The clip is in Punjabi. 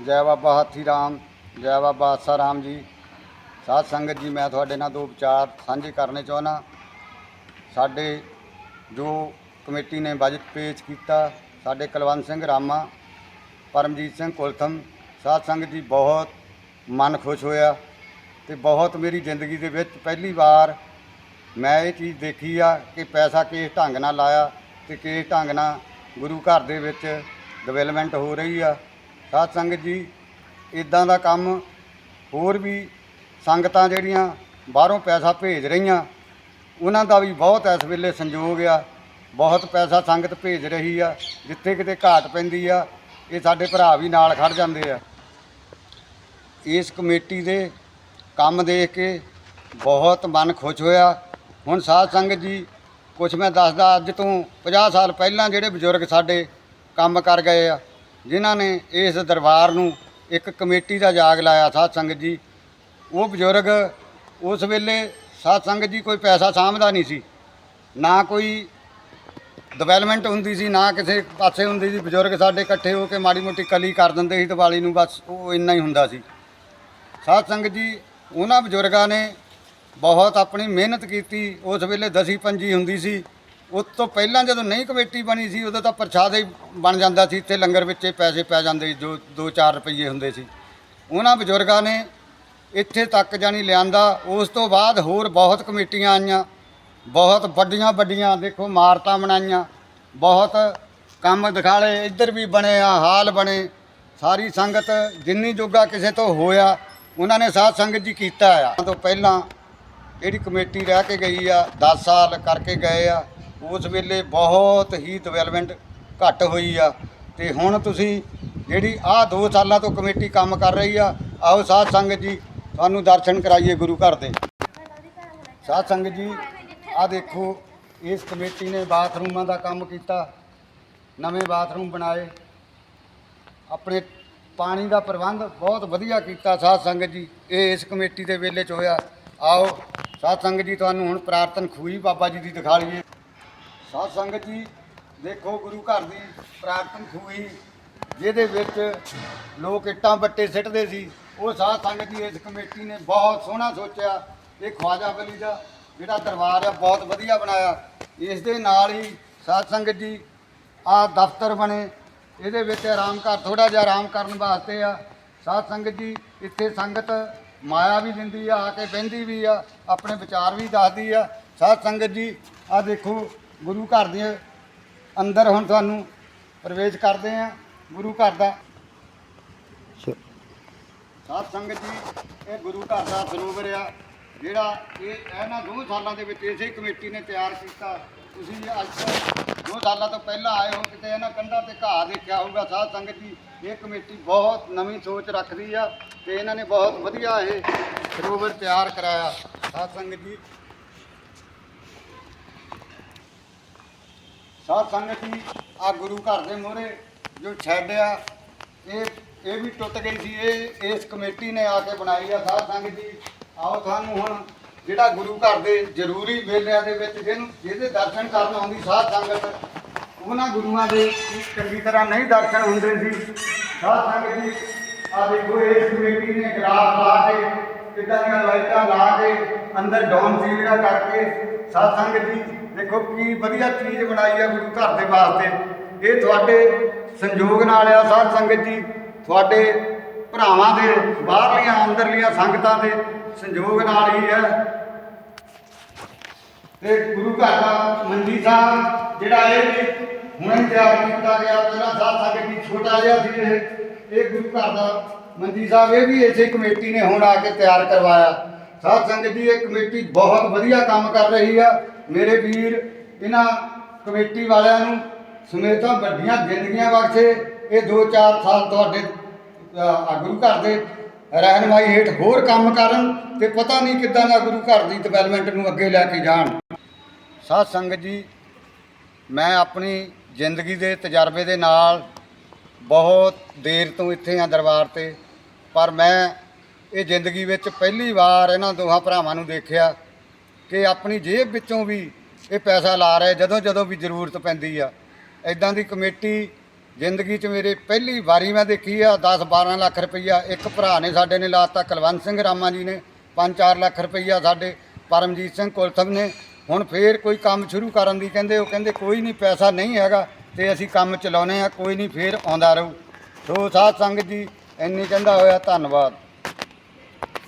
ਜੈ ਬਾਬਾ ਹਾਥੀ ਰਾਮ, ਜੈ ਬਾਬਾ ਆਸਾ ਰਾਮ ਜੀ। ਸਾਧ ਸੰਗਤ ਜੀ, ਮੈਂ ਤੁਹਾਡੇ ਨਾਲ ਦੋ ਵਿਚਾਰ ਸਾਂਝੇ ਕਰਨੇ ਚਾਹੁੰਦਾ। ਸਾਡੇ ਜੋ ਕਮੇਟੀ ਨੇ ਬਜਟ ਪੇਸ਼ ਕੀਤਾ, ਸਾਡੇ ਕੁਲਵੰਤ ਸਿੰਘ ਰਾਮਾ, ਪਰਮਜੀਤ ਸਿੰਘ ਕੁਲਥਮ, ਸਾਧ ਸੰਗਤ ਜੀ ਬਹੁਤ ਮਨ ਖੁਸ਼ ਹੋਇਆ ਤੇ ਬਹੁਤ ਮੇਰੀ ਜ਼ਿੰਦਗੀ ਦੇ ਵਿੱਚ ਪਹਿਲੀ ਵਾਰ ਮੈਂ ਇਹ ਚੀਜ਼ ਦੇਖੀ ਆ ਕਿ ਪੈਸਾ ਕਿਸ ਢੰਗ ਨਾਲ ਲਾਇਆ ਤੇ ਕਿਸ ਢੰਗ ਨਾਲ ਗੁਰੂ ਘਰ ਦੇ ਵਿੱਚ ਡਿਵੈਲਪਮੈਂਟ ਹੋ ਰਹੀ ਆ। ਸਾਧ ਸੰਗਤ ਜੀ ਇਦਾਂ ਦਾ ਕੰਮ ਹੋਰ ਵੀ ਸੰਗਤਾਂ ਜਿਹੜੀਆਂ ਬਾਹਰੋਂ ਪੈਸਾ ਭੇਜ ਰਹੀਆਂ, ਉਹਨਾਂ ਦਾ ਵੀ ਬਹੁਤ ਇਸ ਵੇਲੇ ਸੰਯੋਗ ਆ। ਬਹੁਤ ਪੈਸਾ ਸੰਗਤ ਭੇਜ ਰਹੀ ਆ, ਜਿੱਥੇ ਕਿਤੇ ਘਾਟ ਪੈਂਦੀ ਆ, ਇਹ ਸਾਡੇ ਭਰਾ ਵੀ ਨਾਲ ਖੜ ਜਾਂਦੇ ਆ। ਇਸ ਕਮੇਟੀ ਦੇ ਕੰਮ ਦੇਖ ਕੇ ਬਹੁਤ ਮਨ ਖੁਸ਼ ਹੋਇਆ। ਹੁਣ ਸਾਧ ਸੰਗਤ ਜੀ, ਕੁਛ ਮੈਂ ਦੱਸਦਾ, ਅੱਜ ਤੋਂ 50 ਸਾਲ ਪਹਿਲਾਂ ਜਿਹੜੇ ਬਜ਼ੁਰਗ ਸਾਡੇ ਕੰਮ ਕਰ ਗਏ ਆ ਜਿਨ੍ਹਾਂ ਨੇ ਇਸ ਦਰਬਾਰ ਨੂੰ ਇੱਕ ਕਮੇਟੀ ਦਾ ਜਾਗ ਲਾਇਆ ਸਾਧ ਸੰਗਤ ਜੀ। ਉਹ ਬਜ਼ੁਰਗ ਉਸ ਵੇਲੇ ਸਾਧ ਸੰਗਤ ਜੀ ਕੋਈ ਪੈਸਾ ਸਾਂਭਦਾ ਨਹੀਂ ਸੀ। ਨਾ ਕੋਈ ਡਿਵੈਲਪਮੈਂਟ ਹੁੰਦੀ ਸੀ, ਨਾ ਕਿਸੇ ਪਾਸੇ ਹੁੰਦੀ ਸੀ। ਬਜ਼ੁਰਗ ਸਾਡੇ ਇਕੱਠੇ ਹੋ ਕੇ ਮਾੜੀ ਮੋਟੀ ਕਲੀ ਕਰ ਦਿੰਦੇ ਸੀ, ਦੀਵਾਲੀ ਨੂੰ ਬਸ ਉਹ ਇੰਨਾ ਹੀ ਹੁੰਦਾ ਸੀ। ਸਾਧ ਸੰਗਤ ਜੀ, ਉਹਨਾਂ ਬਜ਼ੁਰਗਾਂ ਨੇ ਬਹੁਤ ਆਪਣੀ ਮਿਹਨਤ ਕੀਤੀ। ਉਸ ਵੇਲੇ ਦਸੀ ਪੰਜੀ ਹੁੰਦੀ ਸੀ। ਉਸ ਤੋਂ ਪਹਿਲਾਂ ਜਦੋਂ ਨਹੀਂ ਕਮੇਟੀ ਬਣੀ ਸੀ, ਉਦੋਂ ਤਾਂ ਪ੍ਰਸ਼ਾਦ ਹੀ ਬਣ ਜਾਂਦਾ ਸੀ। ਇੱਥੇ ਲੰਗਰ ਵਿੱਚ ਪੈਸੇ ਪੈ ਜਾਂਦੇ ਸੀ ਜੋ 2-4 ਰੁਪਏ ਹੁੰਦੇ ਸੀ। ਉਹਨਾਂ ਬਜ਼ੁਰਗਾਂ ਨੇ ਇੱਥੇ ਤੱਕ ਜਾਣੀ ਲਿਆਂਦਾ। ਉਸ ਤੋਂ ਬਾਅਦ ਹੋਰ ਬਹੁਤ ਕਮੇਟੀਆਂ ਆਈਆਂ। ਬਹੁਤ ਵੱਡੀਆਂ ਵੱਡੀਆਂ, ਦੇਖੋ ਮਾਰਤਾਂ ਬਣਾਈਆਂ। ਬਹੁਤ ਕੰਮ ਦਿਖਾਲੇ, ਇੱਧਰ ਵੀ ਬਣੇ, ਆ ਹਾਲ ਬਣੇ। ਸਾਰੀ ਸੰਗਤ ਜਿੰਨੀ ਜੋਗਾ ਕਿਸੇ ਤੋਂ ਹੋਇਆ, ਉਹਨਾਂ ਨੇ ਸਾਧ ਸੰਗਤ ਜੀ ਕੀਤਾ ਆ। ਤੋਂ ਪਹਿਲਾਂ ਜਿਹੜੀ ਕਮੇਟੀ ਰਹਿ ਕੇ ਗਈ ਆ 10 ਸਾਲ ਕਰਕੇ ਗਏ ਆ। ਉਸ ਵੇਲੇ ਬਹੁਤ ਹੀ ਡਿਵੈਲਪਮੈਂਟ ਘੱਟ ਹੋਈ ਆ। ਤੇ ਹੁਣ ਤੁਸੀਂ ਜਿਹੜੀ ਆਹ 2 ਸਾਲਾਂ ਤੋਂ ਕਮੇਟੀ ਕੰਮ ਕਰ ਰਹੀ ਆ, ਆਓ ਸਾਧ ਸੰਗਤ ਜੀ, ਤੁਹਾਨੂੰ ਦਰਸ਼ਨ ਕਰਾਈਏ ਗੁਰੂ ਘਰ ਦੇ। ਸਾਧ ਸੰਗਤ ਜੀ ਆ ਦੇਖੋ, ਇਸ ਕਮੇਟੀ ਨੇ ਬਾਥਰੂਮਾਂ ਦਾ ਕੰਮ ਕੀਤਾ, ਨਵੇਂ ਬਾਥਰੂਮ ਬਣਾਏ। ਆਪਣੇ ਪਾਣੀ ਦਾ ਪ੍ਰਬੰਧ ਬਹੁਤ ਵਧੀਆ ਕੀਤਾ ਸਾਧ ਸੰਗਤ ਜੀ, ਇਹ ਇਸ ਕਮੇਟੀ ਦੇ ਵੇਲੇ 'ਚ ਹੋਇਆ। ਆਓ, ਸਾਧ ਸੰਗਤ ਜੀ, ਤੁਹਾਨੂੰ ਹੁਣ ਪ੍ਰਾਰਥਨ ਖੂਹੀ ਬਾਬਾ ਜੀ ਦੀ ਦਿਖਾ ਲਈਏ। ਸਾਧ ਸੰਗਤ ਜੀ, ਦੇਖੋ ਗੁਰੂ ਘਰ ਦੀ ਪ੍ਰਾਰਥਨ ਖੂਹੀ, ਜਿਹਦੇ ਵਿੱਚ ਲੋਕ ਇੱਟਾਂ ਬੱਟੇ ਸਿੱਟਦੇ ਸੀ। ਉਹ ਸਾਧ ਸੰਗਤ ਜੀ ਇਸ ਕਮੇਟੀ ਨੇ ਬਹੁਤ ਸੋਹਣਾ ਸੋਚਿਆ। ਇਹ ਖਵਾਜਾ ਬਲੀ ਦਾ ਜਿਹੜਾ ਦਰਬਾਰ ਆ, ਬਹੁਤ ਵਧੀਆ ਬਣਾਇਆ। ਇਸ ਦੇ ਨਾਲ ਹੀ ਸਾਧ ਸੰਗਤ ਜੀ ਆ ਦਫ਼ਤਰ ਬਣੇ। ਇਹਦੇ ਵਿੱਚ ਆਰਾਮ ਘਰ ਥੋੜਾ ਜਿਹਾ ਆਰਾਮ ਕਰਨ ਵਾਸਤੇ ਆ। ਸਾਧ ਸੰਗਤ ਜੀ, ਇੱਥੇ ਸੰਗਤ ਮਾਇਆ ਵੀ ਦਿੰਦੀ ਆ ਆ ਕੇ ਬਹਿੰਦੀ ਵੀ ਆ, ਆਪਣੇ ਵਿਚਾਰ ਵੀ ਦੱਸਦੀ ਆ। ਸਾਧ ਸੰਗਤ ਜੀ ਆ ਦੇਖੋ ਗੁਰੂ ਘਰ ਦੇ ਅੰਦਰ ਹੁਣ ਤੁਹਾਨੂੰ ਪ੍ਰਵੇਸ਼ ਕਰਦੇ ਆ ਗੁਰੂ ਘਰ ਦਾ। ਸਾਧ ਸੰਗਤ ਜੀ, ਇਹ ਗੁਰੂ ਘਰ ਦਾ ਸਰੋਵਰ ਆ, ਜਿਹੜਾ ਇਹ ਇਹਨਾਂ ਦੋ ਸਾਲਾਂ ਦੇ ਵਿੱਚ ਇਸੇ ਕਮੇਟੀ ਨੇ ਤਿਆਰ ਕੀਤਾ। ਤੁਸੀਂ ਅੱਜ ਤੋਂ ਦੋ ਸਾਲਾਂ ਤੋਂ ਪਹਿਲਾਂ ਆਏ ਹੋ, ਕਿਤੇ ਇਹਨਾਂ ਕੰਧਾਂ ਤੇ ਘਾਹ ਦੇਖਿਆ ਹੋਊਗਾ ਸਾਧ ਸੰਗਤ ਜੀ, ਇਹ ਕਮੇਟੀ ਬਹੁਤ ਨਵੀਂ ਸੋਚ ਰੱਖਦੀ ਆ ਤੇ ਇਹਨਾਂ ਨੇ ਬਹੁਤ ਵਧੀਆ ਇਹ ਸਰੋਵਰ ਤਿਆਰ ਕਰਾਇਆ। ਸਾਧ ਸੰਗਤ ਜੀ ਸਾਧ ਸੰਗਤ ਜੀ ਆ ਗੁਰੂ ਘਰ ਦੇ ਮੋਹਰੇ ਜੋ ਛੱਡ ਆ, ਇਹ ਇਹ ਵੀ ਟੁੱਟ ਗਈ ਸੀ, ਇਹ, ਇਸ ਕਮੇਟੀ ਨੇ ਆ ਕੇ ਬਣਾਈ ਆ ਸਾਧ ਸੰਗਤ ਜੀ। ਆਓ ਤੁਹਾਨੂੰ ਹੁਣ ਜਿਹੜਾ ਗੁਰੂ ਘਰ ਦੇ ਜ਼ਰੂਰੀ ਮੇਲਿਆਂ ਦੇ ਵਿੱਚ ਜਿਹਨੂੰ, ਜਿਹਦੇ ਦਰਸ਼ਨ ਕਰਨ ਆਉਂਦੀ ਸਾਧ ਸੰਗਤ, ਉਹਨਾਂ ਗੁਰੂਆਂ ਦੇ ਚੰਗੀ ਤਰ੍ਹਾਂ ਨਹੀਂ ਦਰਸ਼ਨ ਹੁੰਦੇ ਸੀ। ਸਾਧ ਸੰਗਤ ਜੀ ਆ ਦੇਖੋ, ਇਸ ਕਮੇਟੀ ਨੇ ਗਲਾਸ ਲਾ ਕੇ, ਕਿੱਦਾਂ ਦੀਆਂ ਲਾਈਟਾਂ ਲਾ ਕੇ ਅੰਦਰ ਡੌਨ ਸੀਲਗਾ ਕਰਕੇ ਸਾਧ ਸੰਗਤ ਜੀ, ਦੇਖੋ ਕੀ ਵਧੀਆ ਚੀਜ਼ ਬਣਾਈ ਆ ਗੁਰੂ ਘਰ ਦੇ ਵਾਸਤੇ। ਇਹ ਤੁਹਾਡੇ ਸੰਯੋਗ ਨਾਲ ਆ ਸਾਧ ਸੰਗਤ ਜੀ, ਤੁਹਾਡੇ ਭਰਾਵਾਂ ਦੇ ਬਾਹਰਲੀਆਂ, ਅੰਦਰਲੀਆਂ ਸੰਗਤਾਂ ਦੇ ਸੰਯੋਗ ਨਾਲ ਹੀ ਹੈ ਤੇ ਗੁਰੂ ਘਰ ਦਾ ਮੰਜੀ ਸਾਹਿਬ, ਜਿਹੜਾ ਇਹ ਵੀ ਹੁਣੇ ਤਿਆਰ ਕੀਤਾ ਗਿਆ, ਪਹਿਲਾਂ ਸਾਧ ਸੰਗਤ ਜੀ ਛੋਟਾ ਜਿਹਾ ਸੀ ਇਹ। ਇਹ ਗੁਰੂ ਘਰ ਦਾ ਮੰਜੀ ਸਾਹਿਬ, ਇਹ ਵੀ ਇਸੇ ਕਮੇਟੀ ਨੇ ਹੁਣ ਆ ਕੇ ਤਿਆਰ ਕਰਵਾਇਆ। ਸਾਧ ਸੰਗਤ ਜੀ ਇਹ ਕਮੇਟੀ ਬਹੁਤ ਵਧੀਆ ਕੰਮ ਕਰ ਰਹੀ ਆ। ਮੇਰੇ ਵੀਰ ਇਹਨਾਂ ਕਮੇਟੀ ਵਾਲਿਆਂ ਨੂੰ ਸਮੇਤਾਂ ਵੱਡੀਆਂ ਜ਼ਿੰਦਗੀਆਂ ਬਖਸ਼ੇ। ਇਹ 2-4 ਸਾਲ ਤੁਹਾਡੇ ਅ, ਗੁਰੂ ਘਰ ਦੇ ਰਹਿਨਮਾਈ ਹੇਠ ਹੋਰ ਕੰਮ ਕਰਨ ਤੇ ਪਤਾ ਨਹੀਂ ਕਿੱਦਾਂ ਦਾ ਗੁਰੂ ਘਰ ਦੀ ਡਿਵੈਲਪਮੈਂਟ ਨੂੰ ਅੱਗੇ ਲੈ ਕੇ ਜਾਣ। ਸਾਧ ਸੰਗਤ ਜੀ ਮੈਂ ਆਪਣੀ ਜ਼ਿੰਦਗੀ ਦੇ ਤਜਰਬੇ ਦੇ ਨਾਲ ਬਹੁਤ ਦੇਰ ਤੋਂ ਇੱਥੇ ਆ ਦਰਬਾਰ ਤੇ ਪਰ ਮੈਂ ਇਹ ਜ਼ਿੰਦਗੀ ਵਿੱਚ ਪਹਿਲੀ ਵਾਰ ਇਹਨਾਂ ਦੋਹਾਂ ਭਰਾਵਾਂ ਨੂੰ ਦੇਖਿਆ ਕਿ ਆਪਣੀ ਜੇਬ ਵਿੱਚੋਂ ਵੀ ਇਹ ਪੈਸਾ ਲਾ ਰਹੇ, ਜਦੋਂ ਜਦੋਂ ਵੀ ਜ਼ਰੂਰਤ ਪੈਂਦੀ ਆ। ਇਦਾਂ ਦੀ ਕਮੇਟੀ ਜ਼ਿੰਦਗੀ 'ਚ ਮੇਰੇ ਪਹਿਲੀ ਵਾਰੀ ਮੈਂ ਦੇਖੀ ਆ 10 12 ਲੱਖ ਰੁਪਈਆ ਇੱਕ ਭਰਾ ਨੇ ਸਾਡੇ ਨੇ ਲਾਤਾ, ਕੁਲਵੰਤ ਸਿੰਘ ਰਾਮਾ ਜੀ ਨੇ 5-4 ਲੱਖ ਰੁਪਈਆ ਸਾਡੇ ਪਰਮਜੀਤ ਸਿੰਘ ਕੁਲਥਮ ਨੇ। ਹੁਣ ਫੇਰ ਕੋਈ ਕੰਮ ਸ਼ੁਰੂ ਕਰਨ ਦੀ ਕਹਿੰਦੇ, ਉਹ ਕਹਿੰਦੇ ਕੋਈ ਨਹੀਂ ਪੈਸਾ ਨਹੀਂ ਹੈਗਾ ਤੇ ਅਸੀਂ ਕੰਮ ਚਲਾਉਨੇ ਆ, ਕੋਈ ਨਹੀਂ ਫੇਰ ਆਉਂਦਾ ਰਹੂ। ਸੋ ਸਾਧ ਸੰਗਤ ਜੀ, ਇੰਨੀ ਕਹਿੰਦਾ ਹੋਇਆ, ਧੰਨਵਾਦ।